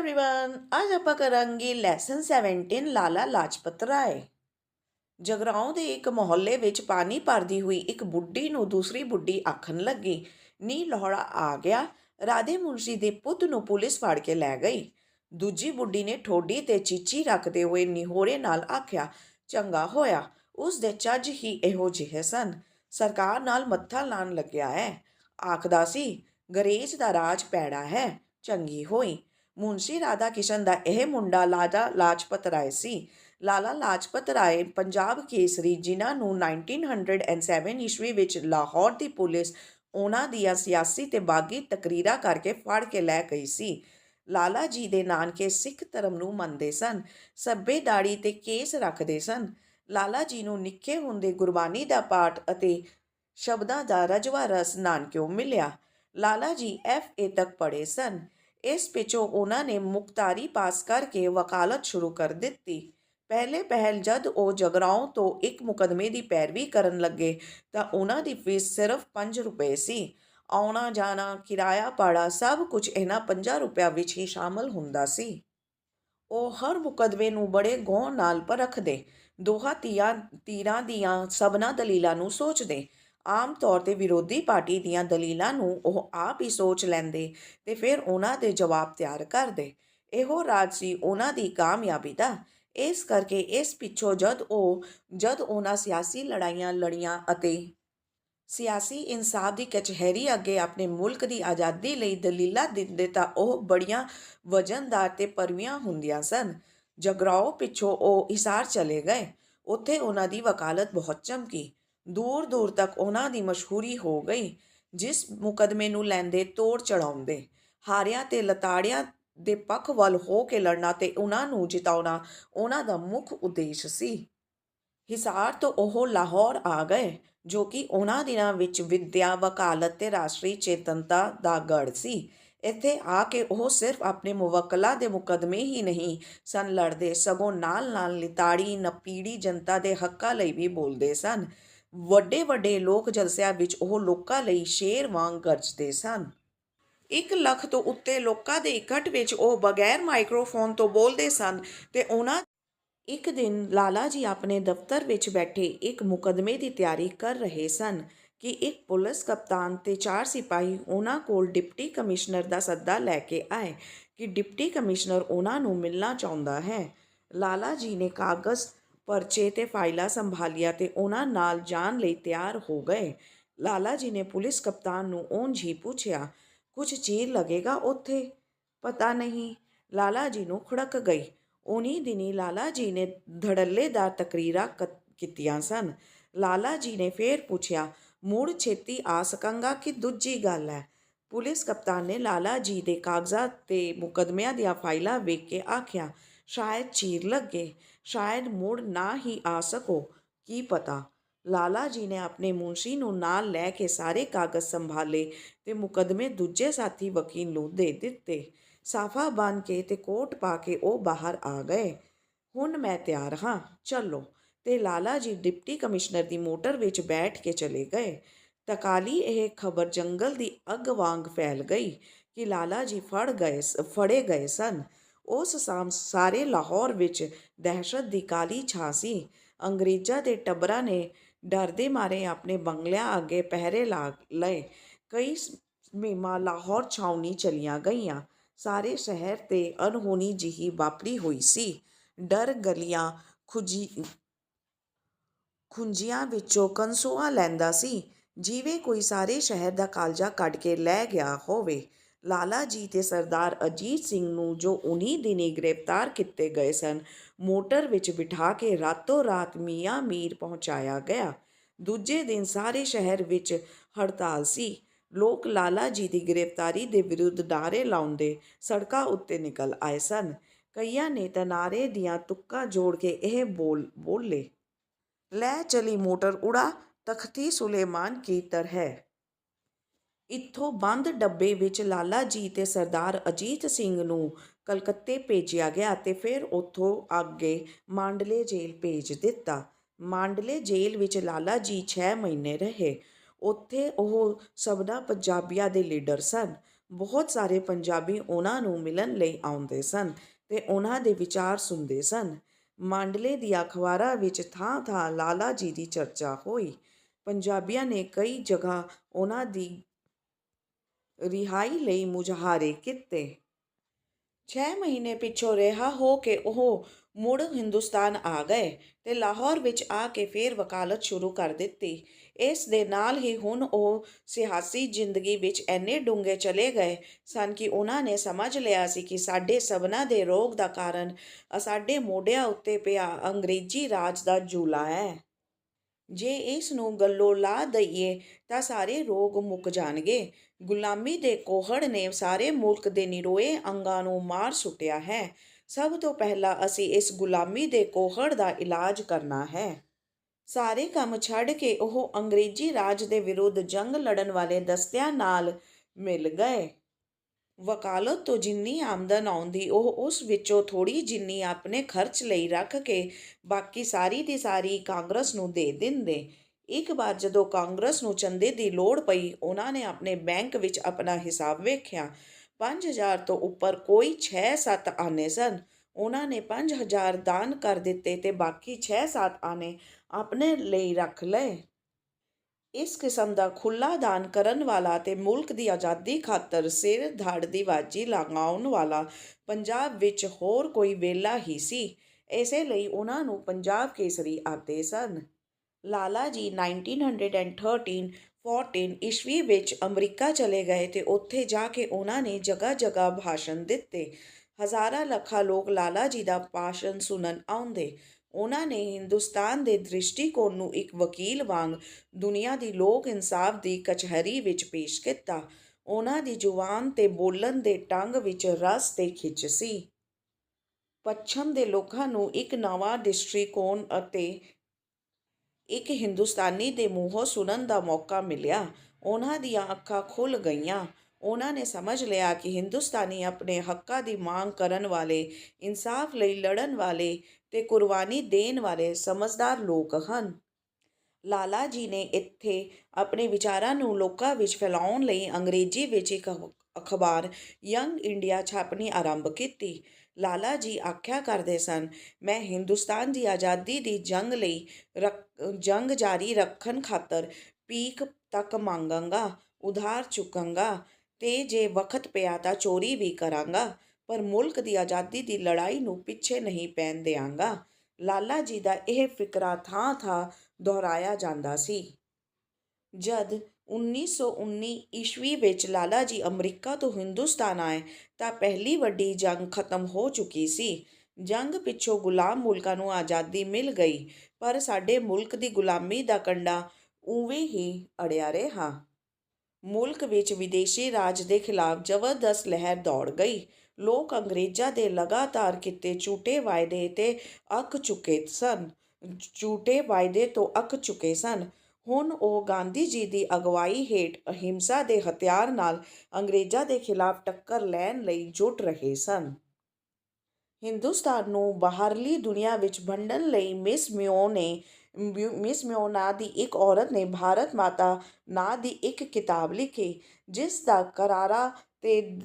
Everyone ਅੱਜ ਆਪਾਂ ਕਰਾਂਗੇ ਲੈਸਨ 17 ਲਾਲਾ ਲਾਜਪਤ ਰਾਏ ਜਗਰਾਉਂ ਦੇ ਇੱਕ ਮੁਹੱਲੇ ਵਿੱਚ ਪਾਣੀ ਭਰਦੀ ਹੋਈ ਇੱਕ ਬੁੱਢੀ ਨੂੰ ਦੂਸਰੀ ਬੁੱਢੀ ਆਖਣ ਲੱਗੀ ਨੀ ਲੋਹੜਾ ਆ ਗਿਆ ਰਾਧੇ ਮੁੰਸ਼ੀ ਦੇ ਪੁੱਤ ਨੂੰ ਪੁਲਿਸ ਫੜ ਕੇ ਲੈ ਗਈ ਦੂਜੀ ਬੁੱਢੀ ਨੇ ਠੋਡੀ ਤੇ ਚੀਚੀ ਰੱਖਦੇ ਹੋਏ ਨਿਹੋਰੇ ਨਾਲ ਆਖਿਆ ਚੰਗਾ ਹੋਇਆ ਉਸ ਦੇ ਚੱਜ ਹੀ ਇਹੋ ਜਿਹੇ ਸਨ ਸਰਕਾਰ ਨਾਲ ਮੱਥਾ ਲਾਣ ਲੱਗਿਆ ਹੈ ਆਖਦਾ ਸੀ ਗਰੇਜ ਦਾ ਰਾਜ ਪੈੜਾ ਹੈ ਚੰਗੀ ਹੋਈ ਮੁੰਸ਼ੀ ਰਾਧਾ ਕਿਸ਼ਨ ਦਾ ਇਹ ਮੁੰਡਾ ਲਾਲਾ ਲਾਜਪਤ ਰਾਏ ਸੀ। ਲਾਲਾ ਲਾਜਪਤ ਰਾਏ ਪੰਜਾਬ ਕੇਸਰੀ, ਜਿਨ੍ਹਾਂ ਨੂੰ 1907 ਈਸਵੀ ਵਿੱਚ ਲਾਹੌਰ ਦੀ ਪੁਲਿਸ ਉਹਨਾਂ ਦੀਆਂ ਸਿਆਸੀ ਤੇ ਬਾਗੀ ਤਕਰੀਰਾਂ ਕਰਕੇ ਫੜ ਕੇ ਲੈ ਗਈ ਸੀ। ਲਾਲਾ ਜੀ ਦੇ ਨਾਨਕੇ ਸਿੱਖ ਧਰਮ ਨੂੰ ਮੰਨਦੇ ਸਨ, ਸੱਭੇ ਦਾੜੀ ਤੇ ਕੇਸ ਰੱਖਦੇ ਸਨ। ਲਾਲਾ ਜੀ ਨੂੰ ਨਿੱਕੇ ਹੁੰਦੇ ਗੁਰਬਾਣੀ ਦਾ ਪਾਠ ਅਤੇ ਸ਼ਬਦਾਂ ਦਾ ਰਜਵਾ ਰਸ ਨਾਨਕਿਓ ਮਿਲਿਆ। ਲਾਲਾ ਜੀ ਐਫ ਏ ਤੱਕ ਪੜ੍ਹੇ ਸਨ। ਇਸ ਪਿੱਛੋਂ ਉਹਨਾਂ ਨੇ ਮੁਖਤਾਰੀ ਪਾਸ ਕਰਕੇ ਵਕਾਲਤ ਸ਼ੁਰੂ ਕਰ ਦਿੱਤੀ। ਪਹਿਲੇ ਪਹਿਲ ਜਦ ਉਹ ਜਗਰਾਉਂ ਤੋਂ ਇੱਕ ਮੁਕਦਮੇ ਦੀ ਪੈਰਵੀ ਕਰਨ ਲੱਗੇ ਤਾਂ ਉਹਨਾਂ ਦੀ ਫੀਸ ਸਿਰਫ 5 ਰੁਪਏ ਸੀ। ਆਉਣਾ ਜਾਣਾ, ਕਿਰਾਇਆ ਪਾੜਾ ਸਭ ਕੁਝ ਇਹਨਾਂ 5 ਰੁਪਿਆਂ ਵਿੱਚ ਹੀ ਸ਼ਾਮਲ ਹੁੰਦਾ ਸੀ। ਉਹ ਹਰ ਮੁਕਦਮੇ ਨੂੰ ਬੜੇ ਗੌਰ ਨਾਲ ਪਰਖਦੇ, ਦੋਹਾਂ ਤੀਆਂ ਤੀਰਾਂ ਦੀਆਂ ਸਭਨਾ ਦਲੀਲਾਂ ਨੂੰ ਸੋਚਦੇ ਆਮ ਤੌਰ ਤੇ ਵਿਰੋਧੀ ਪਾਰਟੀ ਦੀਆਂ ਦਲੀਲਾਂ ਨੂੰ ਉਹ ਆਪ ਹੀ ਸੋਚ ਲੈਂਦੇ ਤੇ ਫਿਰ ਉਹਨਾਂ ਦੇ ਜਵਾਬ ਤਿਆਰ ਕਰਦੇ। ਇਹੋ ਰਾਜ ਸੀ ਉਹਨਾਂ ਦੀ ਕਾਮਯਾਬੀ ਦਾ। ਇਸ ਕਰਕੇ ਇਸ ਪਿੱਛੋਂ ਜਦ ਉਹ, ਜਦ ਉਹਨਾਂ ਸਿਆਸੀ ਲੜਾਈਆਂ ਲੜੀਆਂ ਅਤੇ ਸਿਆਸੀ ਇਨਸਾਫ ਦੀ ਕਚਹਿਰੀ ਅੱਗੇ ਆਪਣੇ ਮੁਲਕ ਦੀ ਆਜ਼ਾਦੀ ਲਈ ਦਲੀਲਾਂ ਦਿੰਦੇ ਤਾਂ ਉਹ ਬੜੀਆਂ ਵਜਨਦਾਰ ਤੇ ਪਰਵੀਆਂ ਹੁੰਦੀਆਂ ਸਨ। ਜਗਰਾਓ ਪਿੱਛੋਂ ਉਹ ਹਿਸਾਰ ਚਲੇ ਗਏ। ਉੱਥੇ ਉਹਨਾਂ ਦੀ ਵਕਾਲਤ ਬਹੁਤ ਚਮਕੀ। ਦੂਰ ਦੂਰ ਤੱਕ ਉਹਨਾਂ ਦੀ ਮਸ਼ਹੂਰੀ ਹੋ ਗਈ, ਜਿਸ ਮੁਕਦਮੇ ਨੂੰ ਲੈਂਦੇ ਤੋੜ ਚੜਾਉਂਦੇ ਹਾਰਿਆਂ ਤੇ ਲਤਾੜਿਆਂ ਦੇ ਪੱਖ ਵੱਲ ਹੋ ਕੇ ਲੜਨਾ ਤੇ ਉਹਨਾਂ ਨੂੰ ਜਿਤਾਉਣਾ ਉਹਨਾਂ ਦਾ ਮੁੱਖ ਉਦੇਸ਼ ਸੀ। ਹਿਸਾਰ ਤੋਂ ਉਹ ਲਾਹੌਰ ਆ ਗਏ, ਜੋ ਕਿ ਉਹਨਾਂ ਦਿਨਾਂ ਵਿੱਚ ਵਿਦਿਆ, ਵਕਾਲਤ ਤੇ ਰਾਸ਼ਟਰੀ ਚੇਤਨਤਾ ਦਾ ਗੜ ਸੀ। ਇੱਥੇ ਆ ਕੇ ਉਹ ਸਿਰਫ ਆਪਣੇ ਮੁਵੱਕਲਾ ਦੇ ਮੁਕਦਮੇ ਹੀ ਨਹੀਂ ਸਨ ਲੜਦੇ, ਸਗੋਂ ਨਾਲ-ਨਾਲ ਲਿਤਾੜੀ, ਨਪੀੜੀ ਜਨਤਾ ਦੇ ਹੱਕਾਂ ਲਈ ਵੀ ਬੋਲਦੇ ਸਨ। ਵੱਡੇ ਵੱਡੇ ਲੋਕ ਜਲਸਿਆਂ ਵਿੱਚ ਉਹ ਲੋਕਾਂ ਲਈ ਸ਼ੇਰ ਵਾਂਗ ਗਰਜਦੇ ਸਨ। ਇੱਕ ਲੱਖ ਤੋਂ ਉੱਤੇ ਲੋਕਾਂ ਦੇ ਇਕੱਠ ਵਿੱਚ ਉਹ ਬਗੈਰ ਮਾਈਕਰੋਫੋਨ ਤੋਂ ਬੋਲਦੇ ਸਨ ਤੇ ਉਹਨਾਂ ਇੱਕ ਦਿਨ ਲਾਲਾ ਜੀ ਆਪਣੇ ਦਫ਼ਤਰ ਵਿੱਚ ਬੈਠੇ ਇੱਕ ਮੁਕਦਮੇ ਦੀ ਤਿਆਰੀ ਕਰ ਰਹੇ ਸਨ ਕਿ ਇੱਕ ਪੁਲਿਸ ਕਪਤਾਨ ਤੇ ਚਾਰ ਸਿਪਾਹੀ ਉਹਨਾਂ ਕੋਲ ਡਿਪਟੀ ਕਮਿਸ਼ਨਰ ਦਾ ਸੱਦਾ ਲੈ ਕੇ ਆਏ ਕਿ ਡਿਪਟੀ ਕਮਿਸ਼ਨਰ ਉਹਨਾਂ ਨੂੰ ਮਿਲਣਾ ਚਾਹੁੰਦਾ ਹੈ। ਲਾਲਾ ਜੀ ਨੇ ਕਾਗਜ਼ ਪਰਚੇ ਤੇ ਫਾਈਲਾਂ ਸੰਭਾਲੀਆਂ ਤੇ ਉਹਨਾਂ ਨਾਲ ਜਾਣ ਲਈ ਤਿਆਰ ਹੋ ਗਏ। ਲਾਲਾ ਜੀ ਨੇ ਪੁਲਿਸ ਕਪਤਾਨ ਨੂੰ ਉਂਝ ਹੀ ਪੁੱਛਿਆ ਕੁਝ ਚੀਰ ਲੱਗੇਗਾ ਉੱਥੇ? ਪਤਾ ਨਹੀਂ। ਲਾਲਾ ਜੀ ਨੂੰ ਖੜਕ ਗਈ। ਉਨੀ ਦਿਨੀ ਲਾਲਾ ਜੀ ਨੇ ਧੜੱਲੇਦਾਰ ਤਕਰੀਰਾਂ ਕ- ਕੀਤੀਆਂ ਸਨ। ਲਾਲਾ ਜੀ ਨੇ ਫੇਰ ਪੁੱਛਿਆ, ਮੁੜ ਛੇਤੀ ਆ ਸਕਾਂਗਾ ਕਿ ਦੂਜੀ ਗੱਲ ਹੈ? ਪੁਲਿਸ ਕਪਤਾਨ ਨੇ ਲਾਲਾ ਜੀ ਦੇ ਕਾਗਜ਼ਾਂ ਤੇ ਮੁਕਦਮਿਆਂ ਦੀਆਂ ਫਾਈਲਾਂ ਵੇਖ ਕੇ ਆਖਿਆ, ਸ਼ਾਇਦ ਚੀਰ ਲੱਗੇ। ਸ਼ਾਇਦ ਮੁੜ ਨਾ ਹੀ ਆ ਸਕੋ। ਕੀ ਪਤਾ? ਲਾਲਾ ਜੀ ਨੇ ਆਪਣੇ ਮੁੰਸ਼ੀ ਨੂੰ ਨਾਲ ਲੈ ਕੇ ਸਾਰੇ ਕਾਗਜ਼ ਸੰਭਾਲੇ ਤੇ ਮੁਕਦਮੇ ਦੂਜੇ ਸਾਥੀ ਵਕੀਲ ਨੂੰ ਦੇ ਦਿੱਤੇ। ਸਾਫਾ ਬਨ ਕੇ ਤੇ ਕੋਟ ਪਾ ਕੇ ਉਹ ਬਾਹਰ ਆ ਗਏ। ਹੁਣ ਮੈਂ ਤਿਆਰ ਹਾਂ। ਚਲੋ। ਤੇ ਲਾਲਾ ਜੀ ਡਿਪਟੀ ਕਮਿਸ਼ਨਰ ਦੀ ਮੋਟਰ ਵਿੱਚ ਬੈਠ ਕੇ ਚਲੇ ਗਏ। ਤਕਾਲੀ ਇਹ ਖਬਰ ਜੰਗਲ ਦੀ ਅੱਗ ਵਾਂਗ ਫੈਲ ਗਈ ਕਿ ਲਾਲਾ ਜੀ ਫੜ ਗਏ ਸ- ਫੜੇ ਗਏ ਸਨ। ਉਸ ਸਾਮ, ਸਾਰੇ ਲਾਹੌਰ ਵਿੱਚ ਦਹਿਸ਼ਤ ਦੀ ਕਾਲੀ ਛਾਂ ਸੀ। ਅੰਗਰੇਜ਼ਾਂ ਦੇ ਟੱਬਰਾਂ ਨੇ ਡਰਦੇ ਮਾਰੇ ਆਪਣੇ ਬੰਗਲਿਆਂ ਅੱਗੇ ਪਹਿਰੇ ਲਾ ਲਏ। ਕਈ ਮੀਮਾ ਲਾਹੌਰ ਛਾਉਣੀ ਚਲੀਆਂ ਗਈਆਂ। ਸਾਰੇ ਸ਼ਹਿਰ ਤੇ ਅਣਹੋਣੀ ਜਿਹੀ ਵਾਪਰੀ ਹੋਈ ਸੀ। ਡਰ ਗਲੀਆਂ ਖੁਜੀ, ਖੁੰਜੀਆਂ ਵਿੱਚੋਂ ਕੰਸੂਆ ਲੈਂਦਾ ਸੀ। ਜਿਵੇਂ ਕੋਈ ਸਾਰੇ ਸ਼ਹਿਰ ਦਾ ਕਾਲਜਾ ਕੱਢ ਕੇ ਲੈ ਗਿਆ ਹੋਵੇ। ਲਾਲਾ ਜੀ ਤੇ ਸਰਦਾਰ ਅਜੀਤ ਸਿੰਘ ਨੂੰ ਜੋ ਉਨੀ ਦਿਨੀ ਗ੍ਰਿਫਤਾਰ ਕੀਤੇ ਗਏ ਸਨ, ਮੋਟਰ ਵਿੱਚ ਬਿਠਾ ਕੇ ਰਾਤੋਂ ਰਾਤ ਮੀਆਂ ਮੀਰ ਪਹੁੰਚਾਇਆ ਗਿਆ। ਦੂਜੇ ਦਿਨ ਸਾਰੇ ਸ਼ਹਿਰ ਵਿੱਚ ਹੜਤਾਲ ਸੀ। ਲੋਕ ਲਾਲਾ ਜੀ ਦੀ ਗ੍ਰਿਫਤਾਰੀ ਦੇ ਵਿਰੁੱਧ ਨਾਅਰੇ ਲਾਉਂਦੇ ਸੜਕਾਂ ਉੱਤੇ ਨਿਕਲ ਆਏ ਸਨ। ਕਈਆਂ ਨੇ ਤਾਂ ਨਾਅਰੇ ਦੀਆਂ ਤੁੱਕਾਂ ਜੋੜ ਕੇ ਇਹ ਬੋਲ, ਬੋਲੇ, ਲੈ ਚਲੀ ਮੋਟਰ, ਉੜਾ, ਤਖਤੀ ਸੁਲੇਮਾਨ ਕੀ ਤਰ੍ਹਾਂ ਇੱਥੋਂ ਬੰਦ ਡੱਬੇ ਵਿੱਚ ਲਾਲਾ ਜੀ ਤੇ ਸਰਦਾਰ ਅਜੀਤ ਸਿੰਘ ਨੂੰ ਕਲਕੱਤੇ ਭੇਜਿਆ ਗਿਆ ਤੇ ਫਿਰ ਉੱਥੋਂ ਅੱਗੇ ਮਾਂਡਲੇ ਜੇਲ੍ਹ ਭੇਜ ਦਿੱਤਾ। ਮਾਂਡਲੇ ਜੇਲ੍ਹ ਵਿੱਚ ਲਾਲਾ ਜੀ 6 ਮਹੀਨੇ ਰਹੇ। ਉੱਥੇ ਉਹ ਸਭਨਾ ਪੰਜਾਬੀਆਂ ਦੇ ਲੀਡਰ ਸਨ। ਬਹੁਤ ਸਾਰੇ ਪੰਜਾਬੀ ਉਹਨਾਂ ਨੂੰ ਮਿਲਣ ਲਈ ਆਉਂਦੇ ਸਨ ਤੇ ਉਹਨਾਂ ਦੇ ਵਿਚਾਰ ਸੁਣਦੇ ਸਨ। ਮਾਂਡਲੇ ਦੀਆਂ ਅਖਬਾਰਾਂ ਵਿੱਚ ਥਾਂ-ਥਾਂ ਲਾਲਾ ਜੀ ਦੀ ਚਰਚਾ ਹੋਈ। ਪੰਜਾਬੀਆਂ ਨੇ ਕਈ ਜਗ੍ਹਾ ਉਹਨਾਂ ਦੀ ਰਿਹਾਈ ਲਈ ਮੁਜ਼ਾਹਰੇ ਕੀਤੇ। 6 ਮਹੀਨੇ ਪਿੱਛੋਂ ਰਿਹਾ ਹੋ ਕੇ ਉਹ ਮੁੜ ਹਿੰਦੁਸਤਾਨ ਆ ਗਏ ਤੇ ਲਾਹੌਰ ਵਿੱਚ ਆ ਕੇ ਫੇਰ ਵਕਾਲਤ ਸ਼ੁਰੂ ਕਰ ਦਿੱਤੀ। ਇਸ ਦੇ ਨਾਲ ਹੀ ਹੁਣ ਉਹ ਸਿਆਸੀ ਜ਼ਿੰਦਗੀ ਵਿੱਚ ਇੰਨੇ ਡੂੰਘੇ ਚਲੇ ਗਏ ਸਨ ਕਿ ਉਹਨਾਂ ਨੇ ਸਮਝ ਲਿਆ ਸੀ ਕਿ ਸਾਡੇ ਸਭਨਾਂ ਦੇ ਰੋਗ ਦਾ ਕਾਰਨ ਸਾਡੇ ਮੋਢਿਆਂ ਉੱਤੇ ਪਿਆ ਅੰਗਰੇਜ਼ੀ ਰਾਜ ਦਾ ਝੂਲਾ ਹੈ। ਜੇ ਇਸ ਨੂੰ ਗੱਲੋਂ ਲਾ ਦਈਏ ਤਾਂ ਸਾਰੇ ਰੋਗ ਮੁੱਕ ਜਾਣਗੇ। ਗੁਲਾਮੀ ਦੇ ਕੋਹੜ ਨੇ ਸਾਰੇ ਮੁਲਕ ਦੇ ਨਿਰੋਏ ਅੰਗਾਂ ਨੂੰ ਮਾਰ ਸੁੱਟਿਆ ਹੈ। ਸਭ ਤੋਂ ਪਹਿਲਾਂ ਅਸੀਂ ਇਸ ਗੁਲਾਮੀ ਦੇ ਕੋਹੜ ਦਾ ਇਲਾਜ ਕਰਨਾ ਹੈ। ਸਾਰੇ ਕੰਮ ਛੱਡ ਕੇ ਉਹ ਅੰਗਰੇਜ਼ੀ ਰਾਜ ਦੇ ਵਿਰੁੱਧ ਜੰਗ ਲੜਨ ਵਾਲੇ ਦਸਤਿਆਂ ਨਾਲ ਮਿਲ ਗਏ। ਵਕਾਲਤ ਤੋਂ ਜਿੰਨੀ ਆਮਦਨ ਆਉਂਦੀ, ਉਹ ਉਸ ਵਿੱਚੋਂ ਥੋੜੀ ਜਿੰਨੀ ਆਪਣੇ ਖਰਚ ਲਈ ਰੱਖ ਕੇ ਬਾਕੀ ਸਾਰੀ ਦੀ ਸਾਰੀ ਕਾਂਗਰਸ ਨੂੰ ਦੇ ਦਿੰਦੇ। ਇੱਕ ਵਾਰ ਜਦੋਂ ਕਾਂਗਰਸ ਨੂੰ ਚੰਦੇ ਦੀ ਲੋੜ ਪਈ, ਉਹਨਾਂ ਨੇ ਆਪਣੇ ਬੈਂਕ ਵਿੱਚ ਆਪਣਾ ਹਿਸਾਬ ਵੇਖਿਆ। 5000 ਤੋਂ ਉੱਪਰ ਕੋਈ 6-7 ਆਨੇ ਸਨ। ਉਹਨਾਂ ਨੇ 5000 ਦਾਨ ਕਰ ਦਿੱਤੇ ਤੇ ਬਾਕੀ 6-7 ਆਨੇ ਆਪਣੇ ਲਈ ਰੱਖ ਲਏ। ਇਸ ਕਿਸਮ ਦਾ ਖੁੱਲਾ ਦਾਨ ਕਰਨ ਵਾਲਾ ਤੇ ਮੁਲਕ ਦੀ ਆਜ਼ਾਦੀ ਖਾਤਰ ਸਿਰ ਧੜ ਦੀ ਬਾਜੀ ਲਗਾਉਣ ਵਾਲਾ ਪੰਜਾਬ ਵਿੱਚ ਹੋਰ ਕੋਈ ਵੇਲਾ ਹੀ ਸੀ। ਇਸੇ ਲਈ ਉਹਨਾਂ ਨੂੰ ਪੰਜਾਬ ਕੇਸਰੀ ਆਤੇ ਸਨ। ਲਾਲਾ ਜੀ 1913 14 ਈਸਵੀ ਵਿੱਚ ਅਮਰੀਕਾ ਚਲੇ ਗਏ ਤੇ ਉੱਥੇ ਜਾ ਕੇ ਉਹਨਾਂ ਨੇ ਜਗ੍ਹਾ ਜਗ੍ਹਾ ਭਾਸ਼ਣ ਦਿੱਤੇ। ਹਜ਼ਾਰਾਂ ਲੱਖਾਂ ਲੋਕ ਲਾਲਾ ਜੀ ਦਾ ਭਾਸ਼ਣ ਸੁਣਨ ਆਉਂਦੇ। ਉਹਨਾਂ ਨੇ ਹਿੰਦੁਸਤਾਨ ਦੇ ਦ੍ਰਿਸ਼ਟੀਕੋਣ ਨੂੰ ਇੱਕ ਵਕੀਲ ਵਾਂਗ ਦੁਨੀਆ ਦੀ ਲੋਕ ਇਨਸਾਫ ਦੀ ਕਚਹਿਰੀ ਵਿੱਚ ਪੇਸ਼ ਕੀਤਾ। ਉਹਨਾਂ ਦੀ ਜ਼ੁਬਾਨ ਤੇ ਬੋਲਣ ਦੇ ਢੰਗ ਵਿੱਚ ਰਸ ਤੇ ਖਿੱਚ ਸੀ। ਪੱਛਮ ਦੇ ਲੋਕਾਂ ਨੂੰ ਇੱਕ ਨਵਾਂ ਦ੍ਰਿਸ਼ਟੀਕੋਣ ਅਤੇ ਇੱਕ ਹਿੰਦੁਸਤਾਨੀ ਦੇ ਮੂੰਹੋਂ ਸੁਣਨ ਦਾ ਮੌਕਾ ਮਿਲਿਆ। ਉਹਨਾਂ ਦੀਆਂ ਅੱਖਾਂ ਖੁੱਲ ਗਈਆਂ। ਉਹਨਾਂ ਨੇ ਸਮਝ ਲਿਆ ਕਿ ਹਿੰਦੁਸਤਾਨੀ ਆਪਣੇ ਹੱਕਾਂ ਦੀ ਮੰਗ ਕਰਨ ਵਾਲੇ, ਇਨਸਾਫ ਲਈ ਲੜਨ ਵਾਲੇ ਤੇ ਕੁਰਬਾਨੀ ਦੇਣ ਵਾਲੇ ਸਮਝਦਾਰ ਲੋਕ ਹਨ। ਲਾਲਾ ਜੀ ਨੇ ਇੱਥੇ ਆਪਣੇ ਵਿਚਾਰਾਂ ਨੂੰ ਲੋਕਾਂ ਵਿੱਚ ਫੈਲਾਉਣ ਲਈ ਅੰਗਰੇਜ਼ੀ ਵਿੱਚ ਇੱਕ ਅਖਬਾਰ, ਯੰਗ ਇੰਡੀਆ ਛਾਪਣੀ ਆਰੰਭ ਕੀਤੀ। ਲਾਲਾ ਜੀ ਆਖਿਆ ਕਰਦੇ ਸਨ, ਮੈਂ ਹਿੰਦੁਸਤਾਨ ਦੀ ਆਜ਼ਾਦੀ ਦੀ ਜੰਗ ਲਈ ਜੰਗ ਜਾਰੀ ਰੱਖਣ ਖਾਤਰ ਪੀਕ ਤੱਕ ਮੰਗਾਂਗਾ, ਉਧਾਰ ਚੁੱਕਾਂਗਾ ਤੇ ਜੇ ਵਕਤ ਪਿਆ ਤਾਂ ਚੋਰੀ ਵੀ ਕਰਾਂਗਾ, ਪਰ ਮੁਲਕ ਦੀ ਆਜ਼ਾਦੀ ਦੀ ਲੜਾਈ ਨੂੰ ਪਿੱਛੇ ਨਹੀਂ ਪੈਣ ਦਿਆਂਗਾ। ਲਾਲਾ ਜੀ ਦਾ ਇਹ ਫਿਕਰਾ ਥਾਂ ਥਾਂ ਦੁਹਰਾਇਆ ਜਾਂਦਾ ਸੀ। ਜਦ 1919 ਈਸਵੀ ਵਿੱਚ ਲਾਲਾ ਜੀ ਅਮਰੀਕਾ ਤੋਂ ਹਿੰਦੁਸਤਾਨ ਆਏ ਤਾਂ ਪਹਿਲੀ ਵੱਡੀ ਜੰਗ ਖਤਮ ਹੋ ਚੁੱਕੀ ਸੀ। ਜੰਗ ਪਿੱਛੋਂ ਗੁਲਾਮ ਮੁਲਕਾਂ ਨੂੰ ਆਜ਼ਾਦੀ ਮਿਲ ਗਈ, ਪਰ ਸਾਡੇ ਮੁਲਕ ਦੀ ਗੁਲਾਮੀ ਦਾ ਕੰਡਾ ਉਵੇਂ ਹੀ ਅੜਿਆ ਰਿਹਾ। ਮੁਲਕ ਵਿੱਚ ਵਿਦੇਸ਼ੀ ਰਾਜ ਦੇ ਖਿਲਾਫ ਜ਼ਬਰਦਸਤ ਲਹਿਰ ਦੌੜ ਗਈ। ਲੋਕ ਅੰਗਰੇਜ਼ਾਂ ਦੇ ਲਗਾਤਾਰ ਕੀਤੇ ਝੂਟੇ ਵਾਅਦੇ ਤੇ ਅੱਕ ਚੁੱਕੇ ਸਨ। ਝੂਠੇ ਵਾਅਦੇ ਤੋਂ ਅੱਕ ਚੁੱਕੇ ਸਨ। ਹੁਣ ਉਹ ਗਾਂਧੀ ਜੀ ਦੀ ਅਗਵਾਈ ਹੇਠ ਅਹਿੰਸਾ ਦੇ ਹਥਿਆਰ ਨਾਲ ਅੰਗਰੇਜ਼ਾਂ ਦੇ ਖਿਲਾਫ ਟੱਕਰ ਲੈਣ ਲਈ ਜੁਟ ਰਹੇ ਸਨ। ਹਿੰਦੁਸਤਾਨ ਨੂੰ ਬਾਹਰਲੀ ਦੁਨੀਆ ਵਿੱਚ ਵੰਡਣ ਲਈ ਮਿਸ ਮਿਓ ਨੇ, ਮਿਸ ਮਿਓ ਨਾਂ ਦੀ ਇੱਕ ਔਰਤ ਨੇ ਭਾਰਤ ਮਾਤਾ ਨਾਂ ਦੀ ਇੱਕ ਕਿਤਾਬ ਲਿਖੀ, ਜਿਸ ਦਾ ਕਰਾਰਾ ਤੇ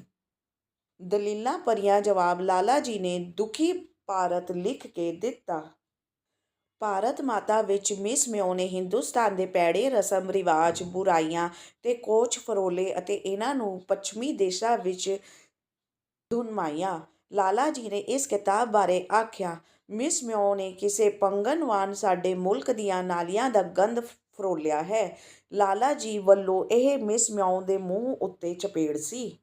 ਦਲੀਲਾਂ ਭਰੀਆਂ ਜਵਾਬ ਲਾਲਾ ਜੀ ਨੇ ਦੁਖੀ ਭਾਰਤ ਲਿਖ ਕੇ ਦਿੱਤਾ। ਭਾਰਤ ਮਾਤਾ ਵਿੱਚ ਮਿਸ ਮਿਓ ਨੇ ਹਿੰਦੁਸਤਾਨ ਦੇ ਪੈੜੇ ਰਸਮ ਰਿਵਾਜ, ਬੁਰਾਈਆਂ ਤੇ ਕੋਚ ਫਰੋਲੇ ਅਤੇ ਇਹਨਾਂ ਨੂੰ ਪੱਛਮੀ ਦੇਸ਼ਾਂ ਵਿੱਚ ਧੁਨਮਾਇਆ ਲਾਲਾ ਜੀ ਨੇ ਇਸ ਕਿਤਾਬ ਬਾਰੇ ਆਖਿਆ, ਮਿਸ ਮਿਓ ਨੇ ਕਿਸੇ ਪੰਗਨਵਾਨ ਸਾਡੇ ਮੁਲਕ ਦੀਆਂ ਨਾਲੀਆਂ ਦਾ ਗੰਧ ਫਰੋਲਿਆ ਹੈ। ਲਾਲਾ ਜੀ ਵੱਲੋਂ ਇਹ ਮਿਸ ਮਿਓ ਦੇ ਮੂੰਹ ਉੱਤੇ ਚਪੇੜ ਸੀ।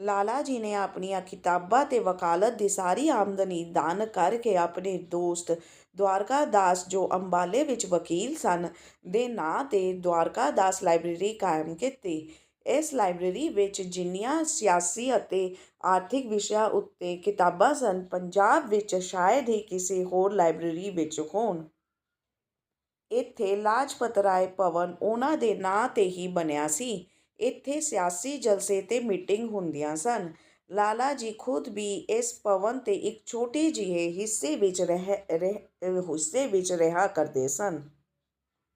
ਲਾਲਾ ਜੀ ਨੇ ਆਪਣੀਆਂ ਕਿਤਾਬਾਂ ਤੇ ਵਕਾਲਤ ਦੀ ਸਾਰੀ ਆਮਦਨੀ ਦਾਨ ਕਰਕੇ ਆਪਣੇ ਦੋਸਤ ਦਵਾਰਕਾ ਦਾਸ ਜੋ ਅੰਬਾਲੇ ਵਿੱਚ ਵਕੀਲ ਸਨ, ਦੇ ਨਾਂ ਤੇ ਦਵਾਰਕਾ ਦਾਸ ਲਾਇਬ੍ਰੇਰੀ ਕਾਇਮ ਕੀਤੀ। ਇਸ ਲਾਇਬ੍ਰੇਰੀ ਵਿੱਚ ਜਿੰਨੀਆਂ ਸਿਆਸੀ ਅਤੇ ਆਰਥਿਕ ਵਿਸ਼ਿਆਂ ਉੱਤੇ ਕਿਤਾਬਾਂ ਸਨ, ਪੰਜਾਬ ਵਿੱਚ ਸ਼ਾਇਦ ਹੀ ਕਿਸੇ ਹੋਰ ਲਾਇਬ੍ਰੇਰੀ ਵਿੱਚ ਹੋਣ। ਇੱਥੇ ਲਾਜਪਤ ਰਾਏ ਭਵਨ ਉਹਨਾਂ ਦੇ ਨਾਂ ਤੇ ਹੀ ਬਣਿਆ ਸੀ। ਇੱਥੇ ਸਿਆਸੀ ਜਲਸੇ ਤੇ ਮੀਟਿੰਗ ਹੁੰਦੀਆਂ ਸਨ। ਲਾਲਾ ਜੀ ਖੁਦ ਵੀ ਇਸ ਭਵਨ ਤੇ ਇੱਕ ਛੋਟੇ ਜਿਹੇ ਹਿੱਸੇ ਵਿੱਚ ਰਹਿ ਹਿੱਸੇ ਵਿੱਚ ਰਿਹਾ ਕਰਦੇ ਸਨ।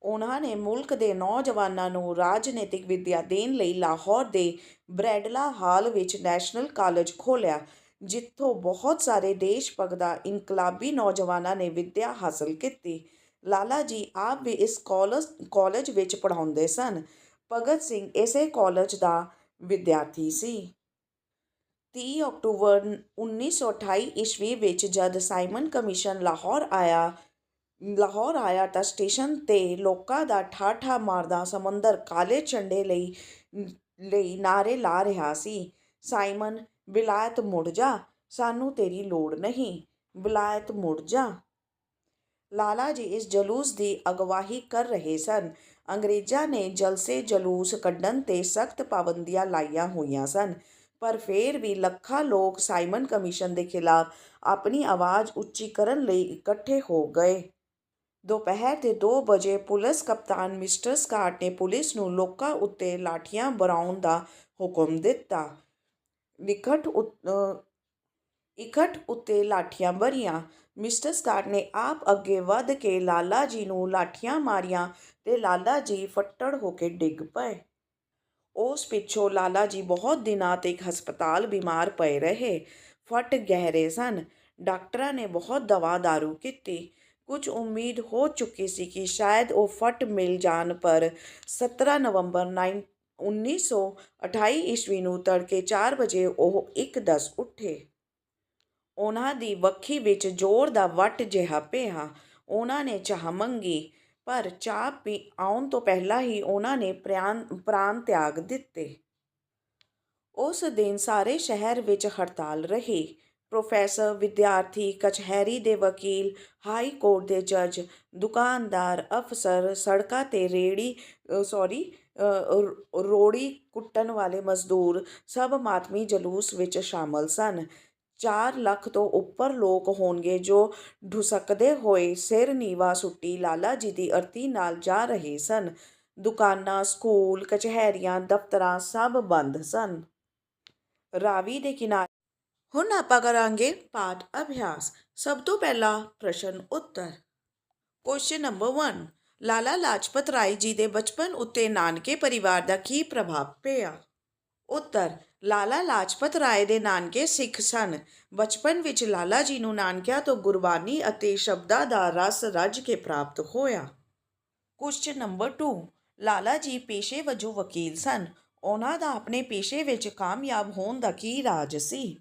ਉਹਨਾਂ ਨੇ ਮੁਲਕ ਦੇ ਨੌਜਵਾਨਾਂ ਨੂੰ ਰਾਜਨੀਤਿਕ ਵਿੱਦਿਆ ਦੇਣ ਲਈ ਲਾਹੌਰ ਦੇ ਬ੍ਰੈਡਲਾ ਹਾਲ ਵਿੱਚ ਨੈਸ਼ਨਲ ਕਾਲਜ ਖੋਲ੍ਹਿਆ, ਜਿੱਥੋਂ ਬਹੁਤ ਸਾਰੇ ਦੇਸ਼ ਭਗਦਾ ਇਨਕਲਾਬੀ ਨੌਜਵਾਨਾਂ ਨੇ ਵਿੱਦਿਆ ਹਾਸਲ ਕੀਤੀ। ਲਾਲਾ ਜੀ ਆਪ ਵੀ ਇਸ ਕਾਲਜ ਕਾਲਜ ਵਿੱਚ ਪੜ੍ਹਾਉਂਦੇ ਸਨ। ਭਗਤ ਸਿੰਘ ਇਸੇ ਕਾਲਜ ਦਾ ਵਿਦਿਆਰਥੀ ਸੀ। 30 ਅਕਤੂਬਰ 1928 ਈਸਵੀ ਵਿੱਚ ਜਦ ਸਾਈਮਨ ਕਮਿਸ਼ਨ ਲਾਹੌਰ ਆਇਆ ਲਾਹੌਰ ਆਇਆ ਤਾਂ ਸਟੇਸ਼ਨ ਤੇ ਲੋਕਾਂ ਦਾ ਠਾਠਾ ਮਾਰਦਾ ਸਮੁੰਦਰ ਕਾਲੇ ਝੰਡੇ ਲਈ ਲਈ ਨਾਰੇ ਲਾ ਰਿਹਾ ਸੀ। ਸਾਈਮਨ ਬਿਲਾਇਤ ਮੁੜ ਜਾ, ਸਾਨੂੰ ਤੇਰੀ ਲੋੜ ਨਹੀਂ ਬਿਲਾਇਤ ਮੁੜ ਜਾ। ਲਾਲਾ ਜੀ ਇਸ ਜਲੂਸ ਦੀ ਅਗਵਾਹੀ ਕਰ ਰਹੇ ਸਨ। ਅੰਗਰੇਜ਼ਾਂ ਨੇ ਜਲਸੇ ਜਲੂਸ ਕੱਢਣ ਤੇ ਸਖਤ ਪਾਬੰਦੀਆਂ ਲਾਈਆਂ ਹੋਈਆਂ ਸਨ। ਪਰ ਫਿਰ ਵੀ ਲੱਖਾਂ ਲੋਕ ਸਾਈਮਨ ਕਮਿਸ਼ਨ ਦੇ ਖਿਲਾਫ ਆਪਣੀ ਆਵਾਜ਼ ਉੱਚੀ ਕਰਨ ਲਈ ਇਕੱਠੇ ਹੋ ਗਏ। ਦੁਪਹਿਰ ਦੇ 2 ਵਜੇ ਪੁਲਿਸ ਕਪਤਾਨ ਮਿਸਟਰ ਸਕਾਟ ਨੇ ਪੁਲਿਸ ਨੂੰ ਲੋਕਾਂ ਉੱਤੇ ਲਾਠੀਆਂ ਬਰਾਉਣ ਦਾ ਹੁਕਮ ਦਿੱਤਾ। ਨਿਕਟ ਉਤ- ਇਕੱਠ ਉੱਤੇ ਲਾਠੀਆਂ ਭਰੀਆਂ। ਮਿਸਟਰ ਸਕਾਟ ਨੇ ਆਪ ਅੱਗੇ ਵੱਧ ਕੇ ਲਾਲਾ ਜੀ ਨੂੰ ਲਾਠੀਆਂ ਮਾਰੀਆਂ ਤੇ ਲਾਲਾ ਜੀ ਫੱਟੜ ਹੋ ਕੇ ਡਿੱਗ ਪਏ। ਉਸ ਪਿੱਛੋਂ ਲਾਲਾ ਜੀ ਬਹੁਤ ਦਿਨਾਂ ਤੱਕ ਹਸਪਤਾਲ ਬਿਮਾਰ ਪਏ ਰਹੇ। ਫਟ ਗਹਿਰੇ ਸਨ। ਡਾਕਟਰਾਂ ਨੇ ਬਹੁਤ ਦਵਾ ਦਾਰੂ ਕੀਤੀ। ਕੁਝ ਉਮੀਦ ਹੋ ਚੁੱਕੀ ਸੀ ਕਿ ਸ਼ਾਇਦ ਉਹ ਫਟ ਮਿਲ ਜਾਣ, ਪਰ 17 ਨਵੰਬਰ 9 1928 ਈਸਵੀ ਨੂੰ ਤੜਕੇ 4 ਵਜੇ ਉਹ ਇੱਕਦਸ ਉੱਠੇ। ਉਹਨਾਂ ਦੀ ਵੱਖੀ ਵਿੱਚ ਜ਼ੋਰ ਦਾ ਵੱਟ ਜਿਹਾ ਪਿਆ। ਉਹਨਾਂ ਨੇ ਚਾਹ ਮੰਗੀ, ਪਰ ਚਾਹ ਪੀ ਆਉਣ ਤੋਂ ਪਹਿਲਾਂ ਹੀ ਉਹਨਾਂ ਨੇ ਪ੍ਰਾਨ ਪ੍ਰਾਣ ਤਿਆਗ ਦਿੱਤੇ। ਉਸ ਦਿਨ ਸਾਰੇ ਸ਼ਹਿਰ ਵਿੱਚ ਹੜਤਾਲ ਰਹੀ। ਪ੍ਰੋਫੈਸਰ, ਵਿਦਿਆਰਥੀ, ਕਚਹਿਰੀ ਦੇ ਵਕੀਲ, ਹਾਈ ਕੋਰਟ ਦੇ ਜੱਜ, ਦੁਕਾਨਦਾਰ, ਅਫਸਰ, ਸੜਕਾਂ ਤੇ ਰੇੜੀ ਸੌਰੀ ਰੋੜੀ ਕੁੱਟਣ ਵਾਲੇ ਮਜ਼ਦੂਰ, ਸਭ ਮਾਤਮੀ ਜਲੂਸ ਵਿੱਚ ਸ਼ਾਮਲ ਸਨ। 4 ਲੱਖ ਤੋਂ ਉੱਪਰ ਲੋਕ ਹੋਣਗੇ ਜੋ ਢੁਸਕਦੇ ਹੋਏ ਸਿਰ ਨੀਵਾ ਸੁੱਟੀ ਲਾਲਾ ਜੀ ਦੀ ਅਰਤੀ ਨਾਲ ਜਾ ਰਹੇ ਸਨ। ਦੁਕਾਨਾਂ, ਸਕੂਲ, ਕਚਹਿਰੀਆਂ, ਦਫ਼ਤਰਾਂ ਸਭ ਬੰਦ ਸਨ। ਰਾਵੀ ਦੇ ਕਿਨਾਰੇ ਹੁਣ ਆਪਾਂ ਕਰਾਂਗੇ ਪਾਠ ਅਭਿਆਸ। ਸਭ ਤੋਂ ਪਹਿਲਾ ਪ੍ਰਸ਼ਨ ਉੱਤਰ। ਕੁਐਸਚਨ ਨੰਬਰ 1 ਲਾਲਾ ਲਾਜਪਤ ਰਾਏ ਜੀ ਦੇ ਬਚਪਨ ਉੱਤੇ ਨਾਨਕੇ ਪਰਿਵਾਰ ਦਾ ਕੀ ਪ੍ਰਭਾਵ ਪਿਆ? ਉੱਤਰ ਲਾਲਾ ਲਾਜਪਤ ਰਾਏ ਦੇ ਨਾਨਕੇ ਸਿੱਖ ਸਨ। ਬਚਪਨ ਵਿੱਚ ਲਾਲਾ ਜੀ ਨੂੰ ਨਾਨਕਿਆਂ ਤੋਂ ਗੁਰਬਾਣੀ ਅਤੇ ਸ਼ਬਦਾਂ ਦਾ ਰਸ ਰੱਜ ਕੇ ਪ੍ਰਾਪਤ ਹੋਇਆ। ਕੁਐਸਚਨ ਨੰਬਰ 2 ਲਾਲਾ ਜੀ ਪੇਸ਼ੇ ਵਜੋਂ ਵਕੀਲ ਸਨ। ਉਹਨਾਂ ਦਾ ਆਪਣੇ ਪੇਸ਼ੇ ਵਿੱਚ ਕਾਮਯਾਬ ਹੋਣ ਦਾ ਕੀ ਰਾਜ ਸੀ?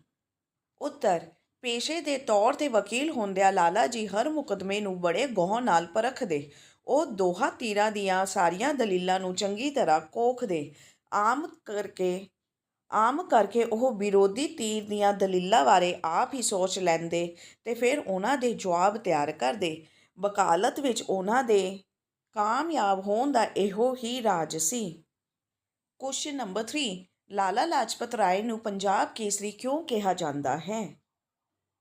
ਉੱਤਰ, ਪੇਸ਼ੇ ਦੇ ਤੌਰ ਤੇ ਵਕੀਲ ਹੁੰਦਿਆਂ ਲਾਲਾ ਜੀ ਹਰ ਮੁਕਦਮੇ ਨੂੰ ਬੜੇ ਗੌਰ ਨਾਲ ਪਰਖਦੇ। ਉਹ ਦੋਹਾਂ ਤੀਰਾਂ ਦੀਆਂ ਸਾਰੀਆਂ ਦਲੀਲਾਂ ਨੂੰ ਚੰਗੀ ਤਰ੍ਹਾਂ ਕੋਖਦੇ। ਆਮ ਕਰਕੇ ਆਮ ਕਰਕੇ ਉਹ ਵਿਰੋਧੀ ਧਿਰ ਦੀਆਂ ਦਲੀਲਾਂ ਬਾਰੇ ਆਪ ਹੀ ਸੋਚ ਲੈਂਦੇ ਤੇ ਫਿਰ ਉਹਨਾਂ ਦੇ ਜਵਾਬ ਤਿਆਰ ਕਰਦੇ। ਵਕਾਲਤ ਵਿੱਚ ਉਹਨਾਂ ਦੇ ਕਾਮਯਾਬ ਹੋਣ ਦਾ ਇਹੋ ਹੀ ਰਾਜ ਸੀ। ਕੁਐਸਚਨ ਨੰਬਰ 3 ਲਾਲਾ ਲਾਜਪਤ ਰਾਏ ਨੂੰ ਪੰਜਾਬ ਕੇਸਰੀ ਕਿਉਂ ਕਿਹਾ ਜਾਂਦਾ ਹੈ?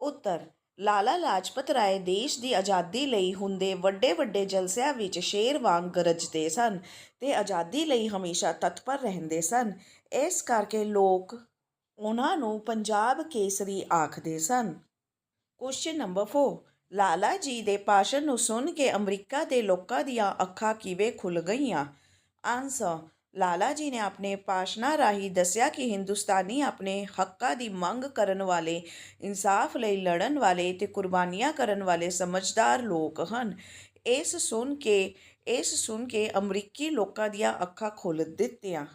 ਉੱਤਰ ਲਾਲਾ ਲਾਜਪਤ ਰਾਏ ਦੇਸ਼ ਦੀ ਆਜ਼ਾਦੀ ਲਈ ਹੁੰਦੇ ਵੱਡੇ ਵੱਡੇ ਜਲਸਿਆਂ ਵਿੱਚ ਸ਼ੇਰ ਵਾਂਗ ਗਰਜਦੇ ਸਨ ਤੇ ਆਜ਼ਾਦੀ ਲਈ ਹਮੇਸ਼ਾ ਤਤਪਰ ਰਹਿੰਦੇ ਸਨ। ਇਸ ਕਰਕੇ ਲੋਕ ਉਹਨਾਂ ਨੂੰ ਪੰਜਾਬ ਕੇਸਰੀ ਆਖਦੇ ਸਨ। ਕੁਐਸਚਨ ਨੰਬਰ 4 ਲਾਲਾ ਜੀ ਦੇ ਭਾਸ਼ਣ ਨੂੰ ਸੁਣ ਕੇ ਅਮਰੀਕਾ ਦੇ ਲੋਕਾਂ ਦੀਆਂ ਅੱਖਾਂ ਕਿਵੇਂ ਖੁੱਲ ਗਈਆਂ? ਆਨਸਰ ਲਾਲਾ ਜੀ ਨੇ ਆਪਣੇ ਭਾਸ਼ਣਾਂ ਰਾਹੀਂ ਦੱਸਿਆ ਕਿ ਹਿੰਦੁਸਤਾਨੀ ਆਪਣੇ ਹੱਕਾਂ ਦੀ ਮੰਗ ਕਰਨ ਵਾਲੇ, ਇਨਸਾਫ ਲਈ ਲੜਨ ਵਾਲੇ ਤੇ ਕੁਰਬਾਨੀਆਂ ਕਰਨ ਵਾਲੇ ਸਮਝਦਾਰ ਲੋਕ ਹਨ। ਇਸ ਸੁਣ ਕੇ, ਇਸ ਸੁਣ ਕੇ ਅਮਰੀਕੀ ਲੋਕਾਂ ਦੀਆਂ ਅੱਖਾਂ ਖੋਲ੍ਹ ਦਿੱਤੀਆਂ।